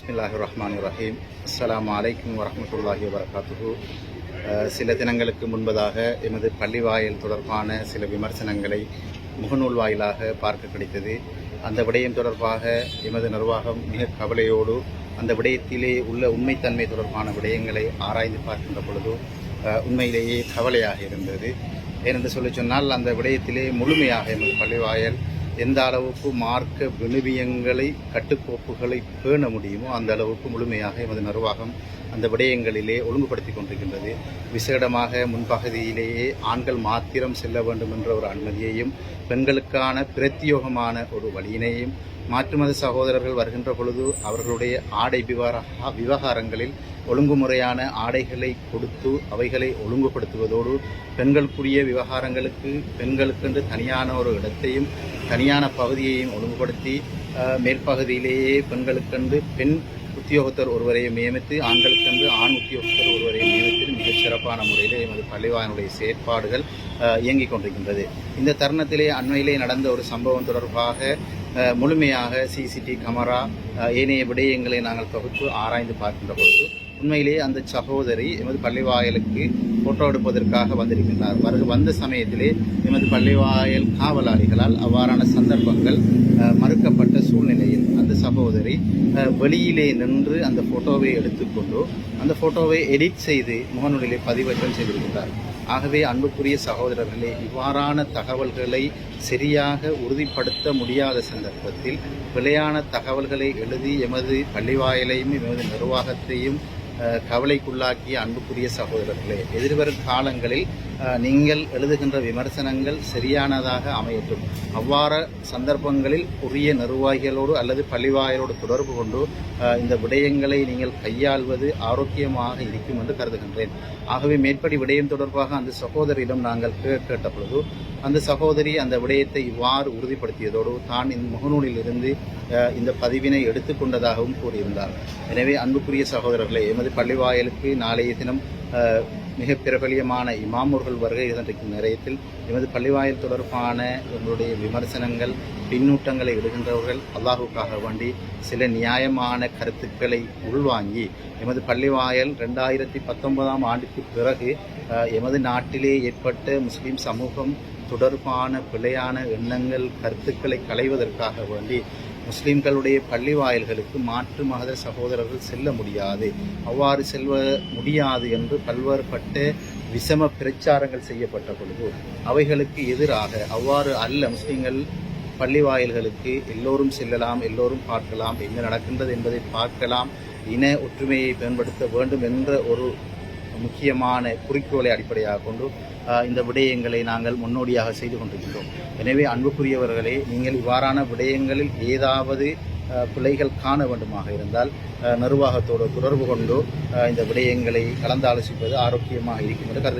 பிஸ்மில்லாஹி ரஹ்மான் ரஹீம் அஸ்ஸலாமு அலைக்கும் வரமத்துல்லாஹி வபரகாத்துஹு சில தினங்களுக்கு முன்பதாக எமது பள்ளிவாயல் தொடர்பான சில விமர்சனங்களை முகநூல் வாயிலாக பார்க்க கிடைத்தது. அந்த விடயம் தொடர்பாக எமது நிர்வாகம் மிக கவலையோடு அந்த விடயத்திலே உள்ள உண்மைத்தன்மை தொடர்பான விடயங்களை ஆராய்ந்து பார்க்கின்ற பொழுது uh, உண்மையிலேயே கவலையாக இருந்தது. ஏனென்று சொல்லி சொன்னால் அந்த விடயத்திலே முழுமையாக எமது பள்ளிவாயல் எந்த அளவுக்கு மார்க்க விழுவியங்களை கட்டுக்கோப்புகளை பேண முடியுமோ அந்த அளவுக்கு முழுமையாக எமது நிர்வாகம் அந்த விடயங்களிலே ஒழுங்குபடுத்தி கொண்டிருக்கின்றது. விசேடமாக முன்பகுதியிலேயே ஆண்கள் மாத்திரம் செல்ல வேண்டும் என்ற ஒரு அனுமதியையும் பெண்களுக்கான பிரத்யோகமான ஒரு வழியினையும் மாற்று மத சகோதரர்கள் வருகின்ற பொழுது அவர்களுடைய ஆடை விவகார விவகாரங்களில் ஒழுங்குமுறையான ஆடைகளை கொடுத்து அவைகளை ஒழுங்குபடுத்துவதோடு பெண்களுக்குரிய விவகாரங்களுக்கு பெண்களுக்கென்று தனியான ஒரு இடத்தையும் தனியான பகுதியையும் ஒழுங்குபடுத்தி மேற்பகுதியிலேயே பெண்களுக்கென்று பெண் உத்தியோகத்தர் ஒருவரையும் நியமித்து ஆண்களுக்கென்று ஆண் உத்தியோகத்தர் ஒருவரையும் நியமித்து மிகச் சிறப்பான முறையில் எமது பள்ளிவாயனுடைய செயற்பாடுகள் இயங்கிக் கொண்டிருக்கின்றது. இந்த தருணத்திலே அண்மையிலே நடந்த ஒரு சம்பவம் தொடர்பாக முழுமையாக சிசிடி கேமரா ஏனைய விடயங்களை நாங்கள் தொகுத்து ஆராய்ந்து பார்க்கின்ற பொழுது உண்மையிலேயே அந்த சகோதரி எமது பள்ளிவாயலுக்கு போட்டோ எடுப்பதற்காக வந்திருக்கின்றார். வருக வந்த சமயத்திலே எமது பள்ளிவாயல் காவலாளிகளால் அவ்வாறான சந்தர்ப்பங்கள் மறுக்கப்பட்ட சூழ்நிலையில் அந்த சகோதரி வெளியிலே நின்று அந்த ஃபோட்டோவை எடுத்துக்கொண்டு அந்த ஃபோட்டோவை எடிட் செய்து முகநூலிலே பதிவேற்றம் செய்திருக்கின்றார். ஆகவே அன்புக்குரிய சகோதரர்களே இவ்வாறான தகவல்களை சரியாக உறுதிப்படுத்த முடியாத சந்தர்ப்பத்தில் பிழையான தகவல்களை எழுதி எமது பள்ளிவாயலையும் எமது நிர்வாகத்தையும் கவலைக்குள்ளாக்கிய அன்புக்குரிய சகோதரர்களே எதிர்வரும் காலங்களில் நீங்கள் எழுதுகின்ற விமர்சனங்கள் சரியானதாக அமையட்டும். அவ்வாறு சந்தர்ப்பங்களில் உரிய நிர்வாகிகளோடு அல்லது பள்ளிவாயலோடு தொடர்பு கொண்டு இந்த விடயங்களை நீங்கள் கையாள்வது ஆரோக்கியமாக இருக்கும் என்று கருதுகின்றேன். ஆகவே மேற்படி விடயம் தொடர்பாக அந்த சகோதரியிடம் நாங்கள் கே- கேட்ட பொழுது அந்த சகோதரி அந்த விடயத்தை இவ்வாறு உறுதிப்படுத்தியதோடு தான் இந்த முகநூலில் இருந்து இந்த பதிவினை எடுத்துக்கொண்டதாகவும் கூறியிருந்தார். எனவே அன்புக்குரிய சகோதரர்களே எமது பள்ளிவாயலுக்கு நாளைய தினம் மிக பிரபலியமான இமாமூர்கள் வருகை தந்திருக்கும் நேரத்தில் எமது பள்ளிவாயல் தொடர்பான எங்களுடைய விமர்சனங்கள் பின்னூட்டங்களை இடுகின்றவர்கள் அல்லாஹுக்காக வேண்டி சில நியாயமான கருத்துக்களை உள்வாங்கி எமது பள்ளிவாயல் ரெண்டாயிரத்தி பத்தொன்பதாம் ஆண்டுக்கு பிறகு எமது நாட்டிலே ஏற்பட்ட முஸ்லீம் சமூகம் தொடர்பான பிழையான எண்ணங்கள் கருத்துக்களை களைவதற்காக வேண்டி முஸ்லிம்களுடைய பள்ளி வாயில்களுக்கு மாற்று மத சகோதரர்கள் செல்ல முடியாது. அவ்வாறு செல்வ முடியாது என்று பல்வேறுபட்ட விஷம பிரச்சாரங்கள் செய்யப்பட்ட பொழுது அவைகளுக்கு எதிராக அவ்வாறு அல்ல முஸ்லிம்கள் பள்ளி வாயில்களுக்கு எல்லோரும் செல்லலாம் எல்லோரும் பார்க்கலாம் என்ன நடக்கின்றது என்பதை பார்க்கலாம் இன ஒற்றுமையை பயன்படுத்த வேண்டும் என்ற ஒரு முக்கியமான குறிக்கோளை அடிப்படையாக கொண்டு இந்த விடயங்களை நாங்கள் முன்னோடியாக செய்து கொண்டிருக்கிறோம் எனவே அன்புக்குரியவர்களே நீங்கள் இவ்வாறான விடயங்களில் ஏதாவது பிள்ளைகள் பிழைகள் காண வேண்டுமாக இருந்தால் நிர்வாகத்தோடு தொடர்பு கொண்டு இந்த விடயங்களை கலந்தாலோசிப்பது ஆரோக்கியமாக இருக்கும் என்று கருது